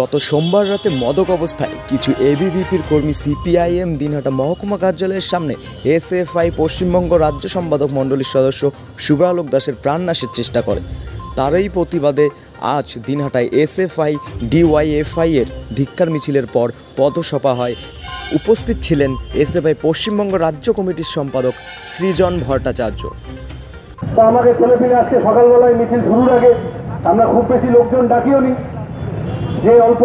গত সোমবার রাতে মদক অবস্থায় কিছু এবিভিপির কর্মী সিপিআইএম দিনহাটা মহকুমা কার্যালয়ের সামনে এসএফআই পশ্চিমবঙ্গ রাজ্য সম্পাদক মণ্ডলীর সদস্য শুভ্রালোক দাসের প্রাণনাশের চেষ্টা করে। তারই প্রতিবাদে আজ দিনহাটায় এসএফআই ডিওয়াইএফআই এর ধিক্কার মিছিলের পর পদসভা হয়। উপস্থিত ছিলেন এসএফআই পশ্চিমবঙ্গ রাজ্য কমিটির সম্পাদক সৃজন ভট্টাচার্য। তা আমাকে ছেলে আজকে সকালবেলায় মিছিল শুরুর আগে আমরা খুব বেশি লোকজন ডাকিও নি যে অল্প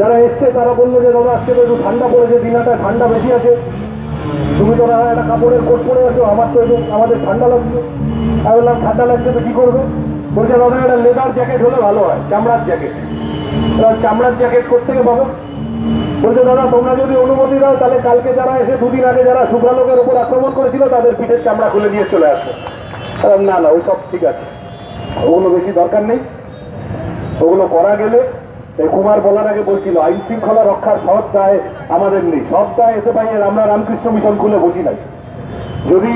যারা এসছে, তারা বলল যে, দাদা, আজকে তো একটু ঠান্ডা পড়েছে দিনাটা ঠান্ডা বেশি আছে। তুমি তো না, একটা কাপড়ের কোট পরে আছো, আমার তো একটু, আমাদের ঠান্ডা লাগছে। আমি বললাম, ঠান্ডা লাগছে তো কী করবে? বলছে, দাদা, একটা লেদার জ্যাকেট হলে ভালো হয়, চামড়ার জ্যাকেট। চামড়ার জ্যাকেট কোথেকে পাবো? বলছে, দাদা, তোমরা যদি অনুমতি দাও, তাহলে কালকে যারা এসে দুদিন আগে যারা শুভ্রালোকের উপর আক্রমণ করেছিল, তাদের পিঠের চামড়া খুলে দিয়ে চলে আসবে। না না ওই সব ঠিক আছে। ওগুলো বেশি দরকার নেই। ওগুলো করা গেলে কুমার বলার আগে বলছিল, আইন শৃঙ্খলা রক্ষার সব দায় আমাদের নেই। সব দায় এসে পাই আমরা রামকৃষ্ণ মিশন খুলে বসি নাই। যদি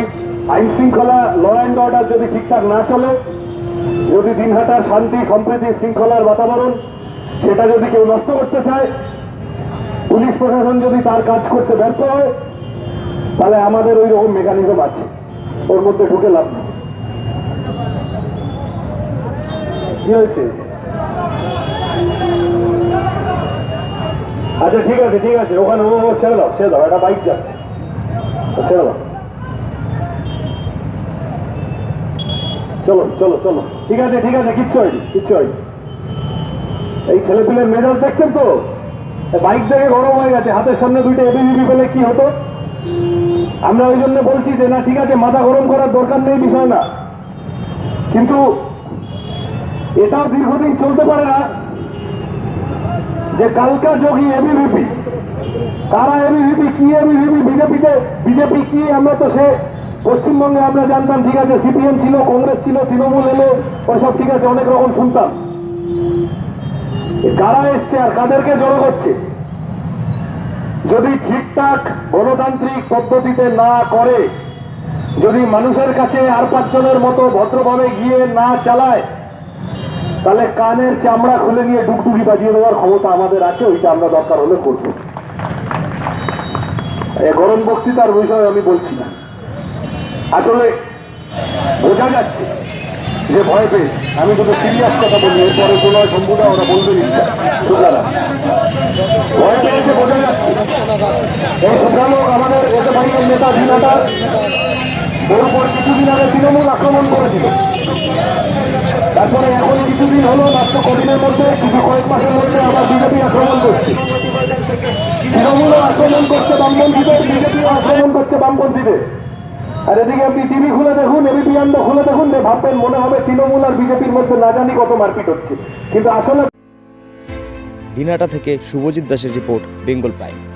আইন শৃঙ্খলা ল অ্যান্ড অর্ডার যদি ঠিকঠাক না চলে, যদি দিনহাটা শান্তি, সম্প্রীতি, শৃঙ্খলার বাতাবরণ সেটা যদি কেউ নষ্ট করতে চায়, পুলিশ প্রশাসন যদি তার কাজ করতে ব্যর্থ হয়, তাহলে আমাদের ওই রকম মেকানিজম আছে। ওর মধ্যে ঢুকে লাভ নেই। কি হয়েছে? আচ্ছা ঠিক আছে ঠিক আছে, ওখানে ও ছেড়ে দাও ছেড়ে দাও, একটা বাইক যাচ্ছে। ছেড়ে দাও। চলো চলো চলো। ঠিক আছে ঠিক আছে, কিচ্ছু হয়নি কিচ্ছু হয়নি। এই ছেলেপিলের মেজাজ দেখছেন তো? বাইক দেখে গরম হয়ে গেছে, হাতের সামনে দুইটা এবিবিপি পেলে কি হতো? আমরা ওই জন্য বলছি যে, না, ঠিক আছে, মাথা গরম করার দরকার নেই, বিষয় না। কিন্তু এটাও দীর্ঘদিন চলতে পারে না। যে কালকা যোগী এবিভিপি কারা এবিভিপি কি এবিভিপি বিজেপিতে, বিজেপি কি, আমরা তো সে পশ্চিমবঙ্গে আমরা জানতাম, ঠিক আছে সিপিএম ছিল, কংগ্রেস ছিল, তৃণমূল এলো ওইসব ঠিক আছে, অনেক রকম শুনতাম। কারা এসছে আর কাদেরকে জড়ো করছে? যদি ঠিকঠাক গণতান্ত্রিক পদ্ধতিতে না করে, যদি মানুষের কাছে আর পাঁচজনের মতো ভদ্রভাবে গিয়ে না চালায় তাহলে কানের চামড়া খুলে নিয়ে ডুগডুগি বাজিয়ে দেওয়ার ক্ষমতা আমাদের আছে ওইটা আমরা দরকার হলে করব। গরম বক্তৃতার বিষয়ে আমি বলছি না। আসলে বোঝা যাচ্ছে যে ভয় পেয়ে, আমি শুধু সিরিয়াস কথা বলি, এরপরে কোনো সম্ভুদা ওরা বলবেন সুতরাং ভয় বোঝা যাচ্ছে, এই আমাদের এতে ভাইয়ের নেতা দিনাটা ওর উপর কিছুদিন আগে তৃণমূল আক্রমণ করেছিল। কিছুদিন হলো মধ্যে কিছু কয়েক মাসের মধ্যে বিজেপি আক্রমণ আক্রমণ করছে বামপন্থীদের আক্রমণ করছে বামপন্থীদের। আর এদিকে আপনি টিভি খুলে দেখুন এবিপি খুলে দেখুন ভাববেন মনে হবে তৃণমূল আর বিজেপির মধ্যে না জানি কত মারপিট হচ্ছে। কিন্তু আসলে দিনহাটা থেকে শুভজিৎ দাসের রিপোর্ট, বেঙ্গল প্রাইম।